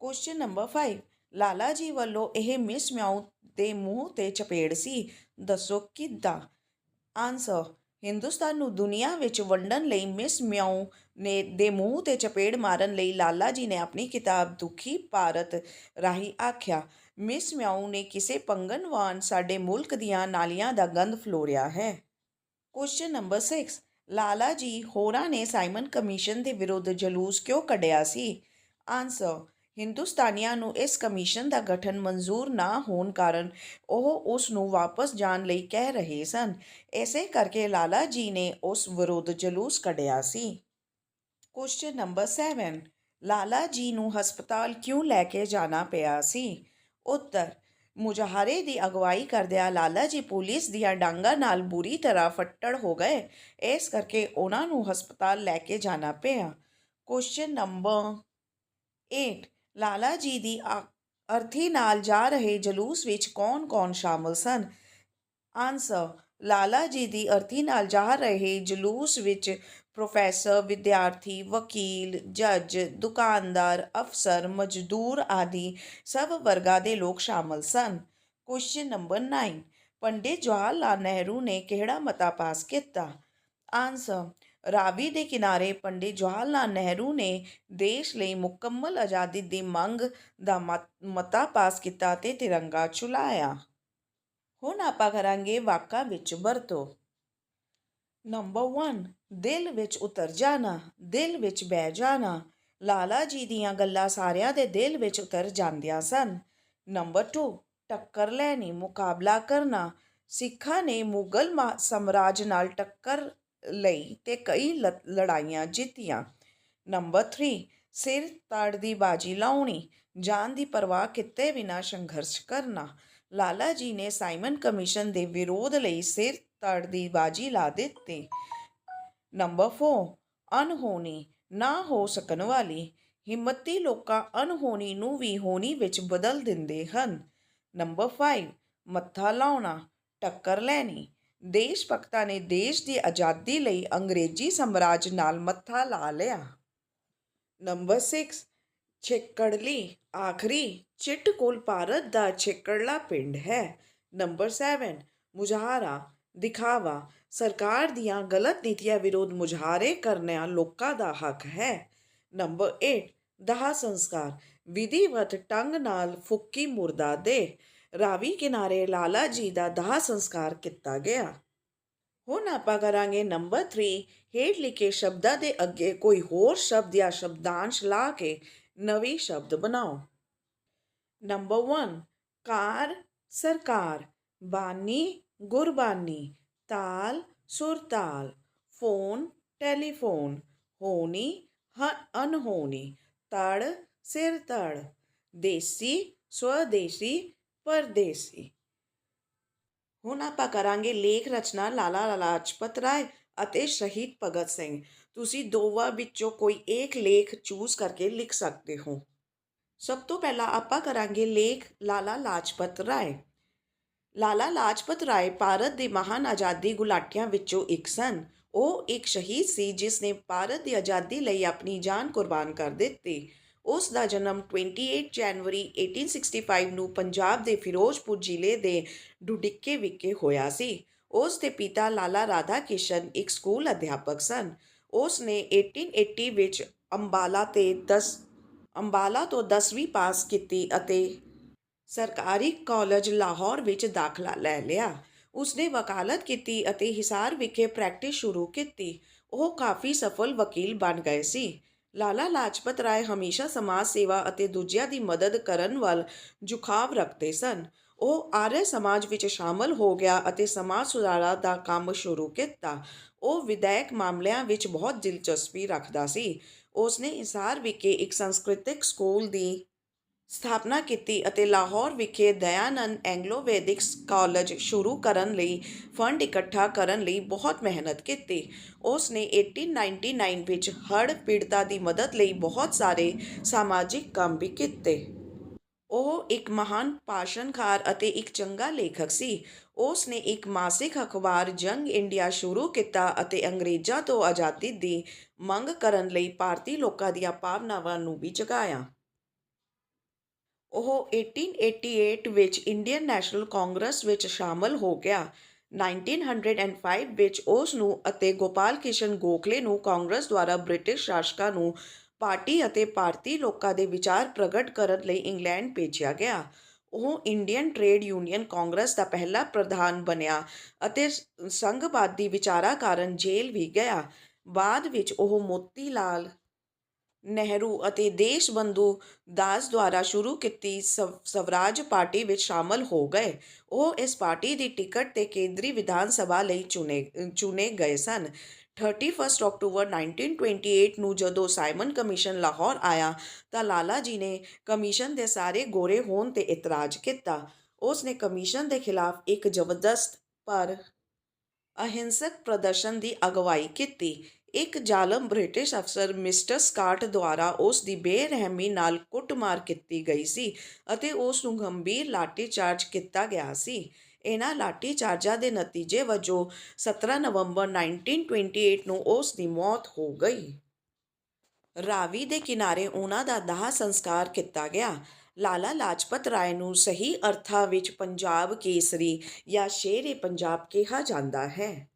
ਕੁਐਸਚਨ ਨੰਬਰ 5 ਲਾਲਾ ਜੀ ਵੱਲੋਂ ਇਹ ਮਿਸ ਮਿਆਉ ਦੇ ਮੂੰਹ ਤੇ ਚਪੇੜ ਸੀ, ਦੱਸੋ ਕਿੱਦਾਂ? ਆਨਸਰ ਹਿੰਦੁਸਤਾਨ ਨੂੰ ਦੁਨੀਆ ਵਿੱਚ ਵੰਡਣ ਲਈ ਮਿਸ ਮਿਆਉ ਨੇ ਦੇ ਮੂੰਹ ਤੇ ਚਪੇੜ ਮਾਰਨ ਲਈ ਲਾਲਾ ਜੀ ਨੇ ਆਪਣੀ ਕਿਤਾਬ ਦੁਖੀ ਭਾਰਤ ਰਾਹੀਂ ਆਖਿਆ, ਮਿਸ ਮਿਆਉ ਨੇ ਕਿਸੇ ਪੰਗਨਵਾਨ ਸਾਡੇ ਮੁਲਕ ਦੀਆਂ ਨਾਲੀਆਂ ਦਾ ਗੰਧ ਫਲੋਰਿਆ ਹੈ। ਕੁਐਸਚਨ ਨੰਬਰ 6 ਲਾਲਾ ਜੀ ਹੋਰਾਂ ਨੇ ਸਾਈਮਨ ਕਮਿਸ਼ਨ ਦੇ ਵਿਰੁੱਧ ਜਲੂਸ ਕਿਉਂ ਕੱਢਿਆ ਸੀ? ਆਨਸਰ ਹਿੰਦੁਸਤਾਨੀਆਂ ਨੂੰ ਇਸ ਕਮਿਸ਼ਨ ਦਾ ਗਠਨ ਮਨਜ਼ੂਰ ਨਾ ਹੋਣ ਕਾਰਨ ਉਹ ਉਸ ਨੂੰ ਵਾਪਸ ਜਾਣ ਲਈ ਕਹਿ ਰਹੇ ਸਨ। ਇਸੇ ਕਰਕੇ ਲਾਲਾ ਜੀ ਨੇ ਉਸ ਵਿਰੁੱਧ ਜਲੂਸ ਕੱਢਿਆ ਸੀ। ਕੁਐਸਚਨ ਨੰਬਰ 7 ਲਾਲਾ ਜੀ ਨੂੰ ਹਸਪਤਾਲ ਕਿਉਂ ਲੈ ਕੇ ਜਾਣਾ ਪਿਆ ਸੀ? ਉੱਤਰ, ਮੁਜ਼ਾਹਰੇ ਦੀ ਅਗਵਾਈ ਕਰਦਿਆਂ ਲਾਲਾ ਜੀ ਪੁਲਿਸ ਦੀਆਂ ਡਾਂਗਾਂ ਨਾਲ ਬੁਰੀ ਤਰ੍ਹਾਂ ਫੱਟੜ ਹੋ ਗਏ। ਇਸ ਕਰਕੇ ਉਹਨਾਂ ਨੂੰ ਹਸਪਤਾਲ ਲੈ ਕੇ ਜਾਣਾ ਪਿਆ। ਕੁਐਸਚਨ ਨੰਬਰ 8 ਲਾਲਾ ਜੀ ਦੀ ਆ- ਅਰਥੀ ਨਾਲ ਜਾ ਰਹੇ ਜਲੂਸ ਵਿੱਚ ਕੌਣ-ਕੌਣ ਸ਼ਾਮਲ ਸਨ? ਆਨਸਰ ਲਾਲਾ ਜੀ ਦੀ ਅਰਥੀ ਨਾਲ ਜਾ ਰਹੇ ਜਲੂਸ ਵਿੱਚ ਪ੍ਰੋਫੈਸਰ, ਵਿਦਿਆਰਥੀ, ਵਕੀਲ, ਜੱਜ, ਦੁਕਾਨਦਾਰ, ਅਫਸਰ, ਮਜ਼ਦੂਰ ਆਦਿ ਸਭ ਵਰਗਾਂ ਦੇ ਲੋਕ ਸ਼ਾਮਲ ਸਨ। ਕੁਐਸਚਨ ਨੰਬਰ 9 ਪੰਡਿਤ ਜਵਾਹਰ ਲਾਲ ਨਹਿਰੂ ਨੇ ਕਿਹੜਾ ਮਤਾ ਪਾਸ ਕੀਤਾ? ਆਨਸਰ ਰਾਵੀ ਦੇ ਕਿਨਾਰੇ ਪੰਡਿਤ ਜਵਾਹਰ ਲਾਲ ਨਹਿਰੂ ਨੇ ਦੇਸ਼ ਲਈ ਮੁਕੰਮਲ ਆਜ਼ਾਦੀ ਦੀ ਮੰਗ ਦਾ ਮਤ- ਮਤਾ ਪਾਸ ਕੀਤਾ ਤੇ ਤਿਰੰਗਾ ਝੁਲਾਇਆ। ਹੁਣ ਆਪਾਂ ਕਰਾਂਗੇ ਵਾਕਾਂ ਵਿੱਚ ਵਰਤੋ। ਨੰਬਰ 1 ਦਿਲ ਵਿੱਚ ਉਤਰ ਜਾਣਾ, ਦਿਲ ਵਿੱਚ ਬਹਿ ਜਾਣਾ। ਲਾਲਾ ਜੀ ਦੀਆਂ ਗੱਲਾਂ ਸਾਰਿਆਂ ਦੇ ਦਿਲ ਵਿੱਚ ਉਤਰ ਜਾਂਦੀਆਂ ਸਨ। ਨੰਬਰ 2 ਟੱਕਰ ਲੈਣੀ, ਮੁਕਾਬਲਾ ਕਰਨਾ। ਸਿੱਖਾਂ ਨੇ ਮੁਗਲ ਮਾ- ਸਾਮਰਾਜ ਨਾਲ ਟੱਕਰ ਲਈ ਤੇ ਕਈ ਲ- ਲੜਾਈਆਂ ਜਿੱਤੀਆਂ। ਨੰਬਰ 3 ਸਿਰ ਤੜ ਦੀ ਬਾਜੀ ਲਾਉਣੀ, ਜਾਨ ਦੀ ਪਰਵਾਹ ਕਿਤੇ ਬਿਨਾਂ ਸੰਘਰਸ਼ ਕਰਨਾ। ਲਾਲਾ ਜੀ ਨੇ ਸਾਈਮਨ ਕਮਿਸ਼ਨ ਦੇ ਵਿਰੋਧ ਲਈ ਸਿਰ ਤਾੜ ਦੀ ਬਾਜੀ ਲਾ ਦਿੱਤੀ। ਨੰਬਰ 4 ਅਨਹੋਣੀ ਨਾ ਹੋ ਸਕਣ ਵਾਲੀ। ਹਿੰਮਤੀ ਲੋਕਾਂ ਅਨਹੋਣੀ ਨੂੰ ਵੀ ਹੋਣੀ ਵਿੱਚ ਬਦਲ ਦਿੰਦੇ ਹਨ। ਨੰਬਰ 5 ਮੱਥਾ ਲਾਉਣਾ, ਟੱਕਰ ਲੈਣੀ। ਦੇਸ਼ ਭਗਤਾਂ ਨੇ ਦੇਸ਼ ਦੀ ਆਜ਼ਾਦੀ ਲਈ ਅੰਗਰੇਜ਼ੀ ਸਾਮਰਾਜ ਨਾਲ ਮੱਥਾ ਲਾ ਲਿਆ। ਨੰਬਰ 6 ਛੇਕੜਲੀ, ਆਖਰੀ, ਚਿੱਟ ਕੋਲ ਭਾਰਤ ਦਾ ਛੇਕੜਲਾ ਪਿੰਡ ਹੈ। ਨੰਬਰ 7 ਮੁਜ਼ਾਹਰਾ ਦਿਖਾਵਾ। ਸਰਕਾਰ ਦੀਆਂ ਗਲਤ ਨੀਤੀਆਂ ਵਿਰੋਧ ਮੁਜ਼ਾਹਰੇ ਕਰਨਾ ਲੋਕਾਂ ਦਾ ਹੱਕ ਹੈ। ਨੰਬਰ 8 ਦਾਹ ਸੰਸਕਾਰ। ਵਿਧੀਵਤ ਢੰਗ ਨਾਲ ਫੁੱਕੀ ਮੁਰਦਾ ਦੇ ਰਾਵੀ ਕਿਨਾਰੇ ਲਾਲਾ ਜੀ ਦਾ ਦਹਾ ਸੰਸਕਾਰ ਕੀਤਾ ਗਿਆ। ਹੁਣ ਆਪਾਂ ਕਰਾਂਗੇ ਨੰਬਰ 3 ਹੇਠ ਲਿਖੇ ਸ਼ਬਦਾਂ ਦੇ ਅੱਗੇ ਕੋਈ ਹੋਰ ਸ਼ਬਦ ਜਾਂ ਸ਼ਬਦਾਂਸ਼ ਲਾ ਕੇ ਨਵੇਂ ਸ਼ਬਦ ਬਣਾਓ। ਨੰਬਰ 1 ਕਾਰ, ਸਰਕਾਰ। ਬਾਨੀ ਗੁਰਬਾਨੀ ਤਾਲ ਸੁਰਤਾਲ ਫੋਨ ਟੈਲੀਫੋਨ ਹੋਣੀ ਹ ਅਨਹੋਣੀ ਤੜ ਸਿਰ ਤੜ ਦੇਸੀ ਸਵਦੇਸੀ ਪਰਦੇਸੀ ਹੁਣ ਆਪਾਂ ਕਰਾਂਗੇ ਲੇਖ ਰਚਨਾ ਲਾਲਾ ਲਾਜਪਤ ਰਾਏ ਅਤੇ ਸ਼ਹੀਦ ਭਗਤ ਸਿੰਘ ਤੁਸੀਂ ਦੋਵਾਂ ਵਿੱਚੋਂ ਕੋਈ ਇੱਕ ਲੇਖ ਚੂਜ਼ ਕਰਕੇ ਲਿਖ ਸਕਦੇ ਹੋ ਸਭ ਤੋਂ ਪਹਿਲਾਂ ਆਪਾਂ ਕਰਾਂਗੇ ਲੇਖ ਲਾਲਾ ਲਾਜਪਤ ਰਾਏ ਲਾਲਾ ਲਾਜਪਤ ਰਾਏ ਭਾਰਤ ਦੇ ਮਹਾਨ ਆਜ਼ਾਦੀ ਗੁਲਾਟੀਆਂ ਵਿੱਚੋਂ ਇੱਕ ਸਨ। ਉਹ ਇੱਕ ਸ਼ਹੀਦ ਸੀ ਜਿਸ ਨੇ ਭਾਰਤ ਦੀ ਆਜ਼ਾਦੀ ਲਈ ਆਪਣੀ ਜਾਨ ਕੁਰਬਾਨ ਕਰ ਦਿੱਤੀ। ਉਸ ਦਾ ਜਨਮ 28 ਜਨਵਰੀ 1865 ਨੂੰ ਪੰਜਾਬ ਦੇ ਫਿਰੋਜ਼ਪੁਰ ਜ਼ਿਲ੍ਹੇ ਦੇ ਡੁਡਿੱਕੇ ਵਿਖੇ ਹੋਇਆ ਸੀ। ਉਸ ਦੇ ਪਿਤਾ ਲਾਲਾ ਰਾਧਾ ਕਿਸ਼ਨ ਇੱਕ ਸਕੂਲ ਅਧਿਆਪਕ ਸਨ। ਉਸ ਨੇ 1880 ਵਿੱਚ ਅੰਬਾਲਾ ਤੇ 10 ਅੰਬਾਲਾ ਤੋਂ 10ਵੀਂ ਪਾਸ ਕੀਤੀ ਅਤੇ ਸਰਕਾਰੀ ਕਾਲਜ ਲਾਹੌਰ ਵਿੱਚ ਦਾਖਲਾ ਲੈ ਲਿਆ। ਉਸਨੇ ਵਕਾਲਤ ਕੀਤੀ ਅਤੇ ਹਿਸਾਰ ਵਿਖੇ ਪ੍ਰੈਕਟਿਸ ਸ਼ੁਰੂ ਕੀਤੀ। ਉਹ ਕਾਫੀ ਸਫਲ ਵਕੀਲ ਬਣ ਗਏ ਸੀ। ਲਾਲਾ ਲਾਜਪਤ ਰਾਏ ਹਮੇਸ਼ਾ ਸਮਾਜ ਸੇਵਾ ਅਤੇ ਦੂਜਿਆਂ ਦੀ ਮਦਦ ਕਰਨ ਵੱਲ ਝੁਕਾਵ ਰੱਖਦੇ ਸਨ। ਉਹ ਆਰਿਆ ਸਮਾਜ ਵਿੱਚ ਸ਼ਾਮਲ ਹੋ ਗਿਆ ਅਤੇ ਸਮਾਜ ਸੁਧਾਰਾਂ ਦਾ ਕੰਮ ਸ਼ੁਰੂ ਕੀਤਾ। ਉਹ ਵਿਦਿਅਕ ਮਾਮਲਿਆਂ ਵਿੱਚ ਬਹੁਤ ਦਿਲਚਸਪੀ ਰੱਖਦਾ ਸੀ। ਉਸਨੇ ਹਿਸਾਰ ਵਿਖੇ ਇੱਕ ਸੰਸਕ੍ਰਿਤਿਕ ਸਕੂਲ ਦੀ ਸਥਾਪਨਾ ਕੀਤੀ ਅਤੇ ਲਾਹੌਰ ਵਿਖੇ ਦਇਆਨੰਦ ਐਂਗਲੋ ਵੈਦਿਕ ਕਾਲਜ ਸ਼ੁਰੂ ਕਰਨ ਲਈ ਫੰਡ ਇਕੱਠਾ ਕਰਨ ਲਈ ਬਹੁਤ ਮਿਹਨਤ ਕੀਤੀ। ਉਸ ਨੇ 1899 ਵਿੱਚ ਹੜ੍ਹ ਪੀੜਤਾਂ ਦੀ ਮਦਦ ਲਈ ਬਹੁਤ ਸਾਰੇ ਸਮਾਜਿਕ ਕੰਮ ਵੀ ਕੀਤੇ। ਉਹ ਇੱਕ ਮਹਾਨ ਭਾਸ਼ਣਕਾਰ ਅਤੇ ਇੱਕ ਚੰਗਾ ਲੇਖਕ ਸੀ। ਉਸ ਨੇ ਇੱਕ ਮਾਸਿਕ ਅਖਬਾਰ ਜੰਗ ਇੰਡੀਆ ਸ਼ੁਰੂ ਕੀਤਾ ਅਤੇ ਅੰਗਰੇਜ਼ਾਂ ਤੋਂ ਆਜ਼ਾਦੀ ਦੀ ਮੰਗ ਕਰਨ ਲਈ ਭਾਰਤੀ ਲੋਕਾਂ ਦੀਆਂ ਭਾਵਨਾਵਾਂ ਨੂੰ ਵੀ ਜਗਾਇਆ। ਉਹ 1888 ਵਿੱਚ ਇੰਡੀਅਨ ਨੈਸ਼ਨਲ ਕਾਂਗਰਸ ਵਿੱਚ ਸ਼ਾਮਲ ਹੋ ਗਿਆ। 1905 ਵਿੱਚ ਉਸ ਨੂੰ ਅਤੇ ਗੋਪਾਲ ਕਿਸ਼ਨ ਗੋਖਲੇ ਨੂੰ ਕਾਂਗਰਸ ਦੁਆਰਾ ਬ੍ਰਿਟਿਸ਼ ਸ਼ਾਸਕਾਂ ਨੂੰ ਪਾਰਟੀ ਅਤੇ ਭਾਰਤੀ ਲੋਕਾਂ ਦੇ ਵਿਚਾਰ ਪ੍ਰਗਟ ਕਰਨ ਲਈ ਇੰਗਲੈਂਡ ਭੇਜਿਆ ਗਿਆ। ਉਹ ਇੰਡੀਅਨ ਟ੍ਰੇਡ ਯੂਨੀਅਨ ਕਾਂਗਰਸ ਦਾ ਪਹਿਲਾ ਪ੍ਰਧਾਨ ਬਣਿਆ ਅਤੇ ਸੰਘਵਾਦੀ ਵਿਚਾਰਾਂ ਕਾਰਨ ਜੇਲ੍ਹ ਵੀ ਗਿਆ। ਬਾਅਦ ਵਿੱਚ ਉਹ ਮੋਤੀ ਲਾਲ ਨਹਿਰੂ ਅਤੇ ਦੇਸ਼ ਬੰਧੂ ਦਾਸ ਦੁਆਰਾ ਸ਼ੁਰੂ ਕੀਤੀ ਸਵ, ਸਵਰਾਜ ਪਾਰਟੀ ਵਿੱਚ ਸ਼ਾਮਲ ਹੋ ਗਏ। ਉਹ ਇਸ ਪਾਰਟੀ ਦੀ ਟਿਕਟ ਤੇ ਕੇਂਦਰੀ ਵਿਧਾਨ ਸਭਾ ਲਈ ਚੁਣੇ ਚੁਣੇ ਗਏ ਸਨ। 31 ਅਕਤੂਬਰ 1928 ਨੂੰ ਜਦੋਂ ਸਾਈਮਨ ਕਮਿਸ਼ਨ ਲਾਹੌਰ ਆਇਆ ਤਾਂ ਲਾਲਾ ਜੀ ਨੇ ਕਮਿਸ਼ਨ ਦੇ ਸਾਰੇ ਗੋਰੇ ਹੋਣ ਤੇ ਇਤਰਾਜ਼ ਕੀਤਾ। ਉਸ ਨੇ ਕਮਿਸ਼ਨ ਦੇ ਖਿਲਾਫ ਇੱਕ ਜ਼ਬਰਦਸਤ ਪਰ ਅਹਿੰਸਕ ਪ੍ਰਦਰਸ਼ਨ ਦੀ ਅਗਵਾਈ ਕੀਤੀ। ਇੱਕ ਜ਼ਾਲਮ ਬ੍ਰਿਟਿਸ਼ ਅਫਸਰ ਮਿਸਟਰ ਸਕਾਟ ਦੁਆਰਾ ਉਸ ਦੀ ਬੇਰਹਿਮੀ ਨਾਲ ਕੁੱਟਮਾਰ ਕੀਤੀ ਗਈ ਸੀ ਅਤੇ ਉਸ ਨੂੰ ਗੰਭੀਰ ਲਾਠੀਚਾਰਜ ਕੀਤਾ ਗਿਆ ਸੀ। ਇਹਨਾਂ ਲਾਠੀਚਾਰਜਾਂ ਦੇ ਨਤੀਜੇ ਵਜੋਂ 17 ਨਵੰਬਰ 1928 ਨੂੰ ਉਸ ਦੀ ਮੌਤ ਹੋ ਗਈ। ਰਾਵੀ ਦੇ ਕਿਨਾਰੇ ਉਹਨਾਂ ਦਾ ਦਾਹ ਸੰਸਕਾਰ ਕੀਤਾ ਗਿਆ। ਲਾਲਾ ਲਾਜਪਤ ਰਾਏ ਨੂੰ ਸਹੀ ਅਰਥਾਂ ਵਿੱਚ ਪੰਜਾਬ ਕੇਸਰੀ ਜਾਂ ਸ਼ੇਰੇ ਪੰਜਾਬ ਕਿਹਾ ਜਾਂਦਾ ਹੈ।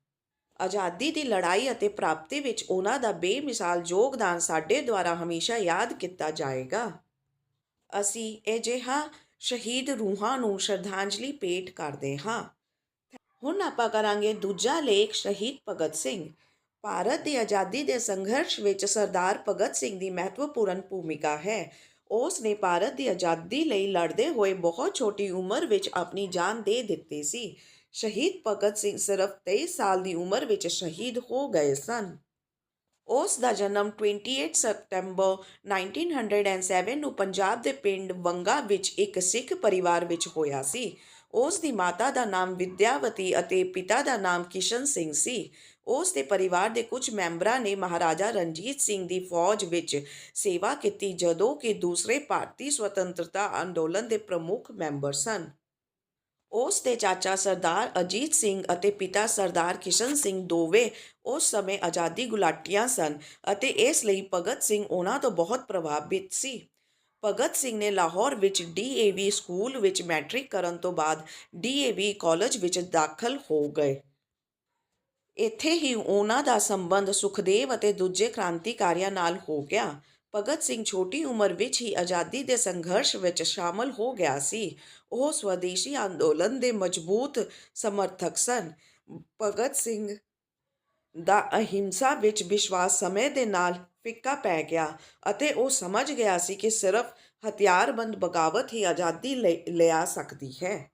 ਆਜ਼ਾਦੀ ਦੀ ਲੜਾਈ ਅਤੇ ਪ੍ਰਾਪਤੀ ਵਿੱਚ ਉਹਨਾਂ ਦਾ ਬੇਮਿਸਾਲ ਯੋਗਦਾਨ ਸਾਡੇ ਦੁਆਰਾ ਹਮੇਸ਼ਾ ਯਾਦ ਕੀਤਾ ਜਾਏਗਾ। ਅਸੀਂ ਅਜਿਹਾ ਸ਼ਹੀਦ ਰੂਹਾਂ ਨੂੰ ਸ਼ਰਧਾਂਜਲੀ ਭੇਟ ਕਰਦੇ ਹਾਂ। ਹੁਣ ਆਪਾਂ ਕਰਾਂਗੇ ਦੂਜਾ ਲੇਖ ਸ਼ਹੀਦ ਭਗਤ ਸਿੰਘ। ਭਾਰਤ ਦੀ ਆਜ਼ਾਦੀ ਦੇ ਸੰਘਰਸ਼ ਵਿੱਚ ਸਰਦਾਰ ਭਗਤ ਸਿੰਘ ਦੀ ਮਹੱਤਵਪੂਰਨ ਭੂਮਿਕਾ ਹੈ। ਉਸ ਨੇ ਭਾਰਤ ਦੀ ਆਜ਼ਾਦੀ ਲਈ ਲੜਦੇ ਹੋਏ ਬਹੁਤ ਛੋਟੀ ਉਮਰ ਵਿੱਚ ਆਪਣੀ ਜਾਨ ਦੇ ਦਿੱਤੀ ਸੀ। ਸ਼ਹੀਦ ਭਗਤ ਸਿੰਘ ਸਿਰਫ 23 ਸਾਲ ਦੀ ਉਮਰ ਵਿੱਚ ਸ਼ਹੀਦ ਹੋ ਗਏ ਸਨ। ਉਸ ਦਾ ਜਨਮ 28 ਸਤੰਬਰ 1907 ਨੂੰ ਪੰਜਾਬ ਦੇ ਪਿੰਡ ਵੰਗਾ ਵਿੱਚ ਇੱਕ ਸਿੱਖ ਪਰਿਵਾਰ ਵਿੱਚ ਹੋਇਆ ਸੀ। ਉਸ ਦੀ ਮਾਤਾ ਦਾ ਨਾਮ ਵਿਦਿਆਵਤੀ ਅਤੇ ਪਿਤਾ ਦਾ ਨਾਮ ਕਿਸ਼ਨ ਸਿੰਘ ਸੀ। ਉਸ ਦੇ ਪਰਿਵਾਰ ਦੇ ਕੁਝ ਮੈਂਬਰਾਂ ਨੇ ਮਹਾਰਾਜਾ ਰਣਜੀਤ ਸਿੰਘ ਦੀ ਫੌਜ ਵਿੱਚ ਸੇਵਾ ਕੀਤੀ ਜਦੋਂ ਕਿ ਦੂਸਰੇ ਭਾਰਤੀ ਸੁਤੰਤਰਤਾ ਅੰਦੋਲਨ ਦੇ ਪ੍ਰਮੁੱਖ ਮੈਂਬਰ ਸਨ। ਉਸ ਦੇ ਚਾਚਾ ਸਰਦਾਰ ਅਜੀਤ ਸਿੰਘ ਅਤੇ ਪਿਤਾ ਸਰਦਾਰ ਕਿਸ਼ਨ ਸਿੰਘ ਦੋਵੇਂ ਉਸ ਸਮੇਂ ਆਜ਼ਾਦੀ ਗੁਲਾਟੀਆਂ ਸਨ ਅਤੇ ਇਸ ਲਈ ਭਗਤ ਸਿੰਘ ਉਹਨਾਂ ਤੋਂ ਬਹੁਤ ਪ੍ਰਭਾਵਿਤ ਸੀ। ਭਗਤ ਸਿੰਘ ਨੇ ਲਾਹੌਰ ਵਿੱਚ ਡੀਏਵੀ ਸਕੂਲ ਵਿੱਚ ਮੈਟ੍ਰਿਕ ਕਰਨ ਤੋਂ ਬਾਅਦ ਡੀਏਵੀ ਕਾਲਜ ਵਿੱਚ ਦਾਖਲ ਹੋ ਗਏ। ਇੱਥੇ ਹੀ ਉਹਨਾਂ ਦਾ ਸੰਬੰਧ ਸੁਖਦੇਵ ਅਤੇ ਦੂਜੇ ਕ੍ਰਾਂਤੀਕਾਰੀਆਂ ਨਾਲ ਹੋ ਗਿਆ। ਭਗਤ ਸਿੰਘ ਛੋਟੀ ਉਮਰ ਵਿੱਚ ਹੀ ਆਜ਼ਾਦੀ ਦੇ ਸੰਘਰਸ਼ ਵਿੱਚ ਸ਼ਾਮਲ ਹੋ ਗਿਆ ਸੀ। ਉਹ ਸਵਦੇਸ਼ੀ ਅੰਦੋਲਨ ਦੇ ਮਜ਼ਬੂਤ ਸਮਰਥਕ ਸਨ। ਭਗਤ ਸਿੰਘ ਦਾ ਅਹਿੰਸਾ ਵਿੱਚ ਵਿਸ਼ਵਾਸ ਸਮੇਂ ਦੇ ਨਾਲ ਫਿੱਕਾ ਪੈ ਗਿਆ ਅਤੇ ਉਹ ਸਮਝ ਗਿਆ ਸੀ ਕਿ ਸਿਰਫ ਹਥਿਆਰਬੰਦ ਬਗਾਵਤ ਹੀ ਆਜ਼ਾਦੀ ਲੈ- ਲਿਆ ਸਕਦੀ ਹੈ।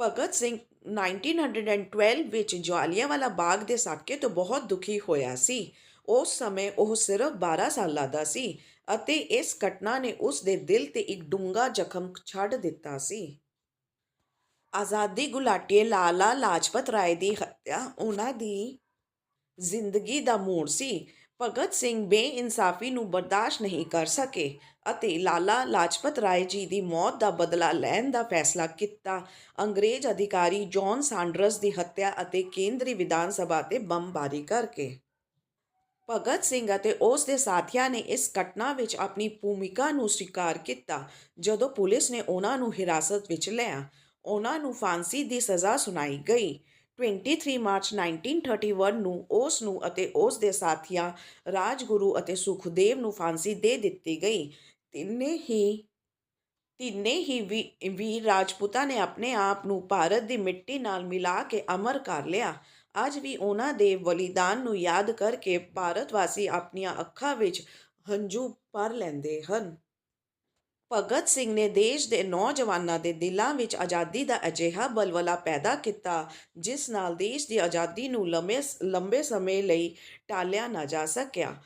ਭਗਤ ਸਿੰਘ 1912 ਵਿੱਚ ਜਵਾਲੀਆਵਾਲਾ ਬਾਗ ਦੇ ਸਾਕੇ ਤੋਂ ਬਹੁਤ ਦੁਖੀ ਹੋਇਆ ਸੀ। ਉਸ ਸਮੇਂ ਉਹ ਸਿਰਫ 12 ਸਾਲਾਂ ਦਾ ਸੀ ਅਤੇ ਇਸ ਘਟਨਾ ਨੇ ਉਸ ਦੇ ਦਿਲ ਤੇ ਇੱਕ ਡੂੰਘਾ ਜ਼ਖਮ ਛੱਡ ਦਿੱਤਾ ਸੀ। ਆਜ਼ਾਦੀ ਗੁਲਾਟੀਏ ਲਾਲਾ ਲਾਜਪਤ ਰਾਏ ਦੀ ਹੱਤਿਆ ਉਹਨਾਂ ਦੀ ਜ਼ਿੰਦਗੀ ਦਾ ਮੋੜ ਸੀ। ਭਗਤ ਸਿੰਘ ਬੇਇਨਸਾਫੀ ਨੂੰ ਬਰਦਾਸ਼ਤ ਨਹੀਂ ਕਰ ਸਕੇ ਅਤੇ ਲਾਲਾ ਲਾਜਪਤ ਰਾਏ ਜੀ ਦੀ ਮੌਤ ਦਾ ਬਦਲਾ ਲੈਣ ਦਾ ਫੈਸਲਾ ਕੀਤਾ। ਅੰਗਰੇਜ਼ ਅਧਿਕਾਰੀ ਜੌਨ ਸਾਂਡਰਸ ਦੀ ਹੱਤਿਆ ਅਤੇ ਕੇਂਦਰੀ ਵਿਧਾਨ ਸਭਾ ਤੇ ਬੰਬਾਰੀ ਕਰਕੇ ਭਗਤ ਸਿੰਘ ਅਤੇ ਉਸ ਦੇ ਸਾਥੀਆਂ ਨੇ ਇਸ ਘਟਨਾ ਵਿੱਚ ਆਪਣੀ ਭੂਮਿਕਾ ਨੂੰ ਸਵੀਕਾਰ ਕੀਤਾ, ਜਦੋਂ ਪੁਲਿਸ ਨੇ ਉਹਨਾਂ ਨੂੰ ਹਿਰਾਸਤ ਵਿੱਚ ਲਿਆ। ਉਹਨਾਂ ਨੂੰ ਫਾਂਸੀ ਦੀ ਸਜ਼ਾ ਸੁਣਾਈ ਗਈ। 23 ਮਾਰਚ 1931 ਨੂੰ ਉਸ ਨੂੰ ਅਤੇ ਉਸ ਦੇ ਸਾਥੀਆਂ ਰਾਜਗੁਰੂ ਅਤੇ ਸੁਖਦੇਵ ਨੂੰ ਫਾਂਸੀ ਦੇ ਦਿੱਤੀ ਗਈ। ਤਿੰਨੇ ਹੀ ਤਿੰਨੇ ਹੀ ਵੀ- ਵੀਰ ਰਾਜਪੂਤਾਂ ਨੇ ਆਪਣੇ ਆਪ ਨੂੰ ਭਾਰਤ ਦੀ ਮਿੱਟੀ ਨਾਲ ਮਿਲਾ ਕੇ ਅਮਰ ਕਰ ਲਿਆ। ਅੱਜ ਵੀ ਉਹਨਾਂ ਦੇ ਬਲੀਦਾਨ ਨੂੰ ਯਾਦ ਕਰਕੇ ਭਾਰਤ ਵਾਸੀ ਆਪਣੀਆਂ ਅੱਖਾਂ ਵਿੱਚ ਹੰਝੂ ਭਰ ਲੈਂਦੇ ਹਨ। ਭਗਤ ਸਿੰਘ ਨੇ ਦੇਸ਼ ਦੇ ਨੌਜਵਾਨਾਂ ਦੇ ਦਿਲਾਂ ਵਿੱਚ ਆਜ਼ਾਦੀ ਦਾ ਅਜਿਹਾ ਬਲਵਲਾ ਪੈਦਾ ਕੀਤਾ, ਜਿਸ ਨਾਲ ਦੇਸ਼ ਦੀ ਆਜ਼ਾਦੀ ਨੂੰ ਲੰਮੇ ਲੰਬੇ ਸਮੇਂ ਲਈ ਟਾਲਿਆ ਨਾ ਜਾ ਸਕਿਆ।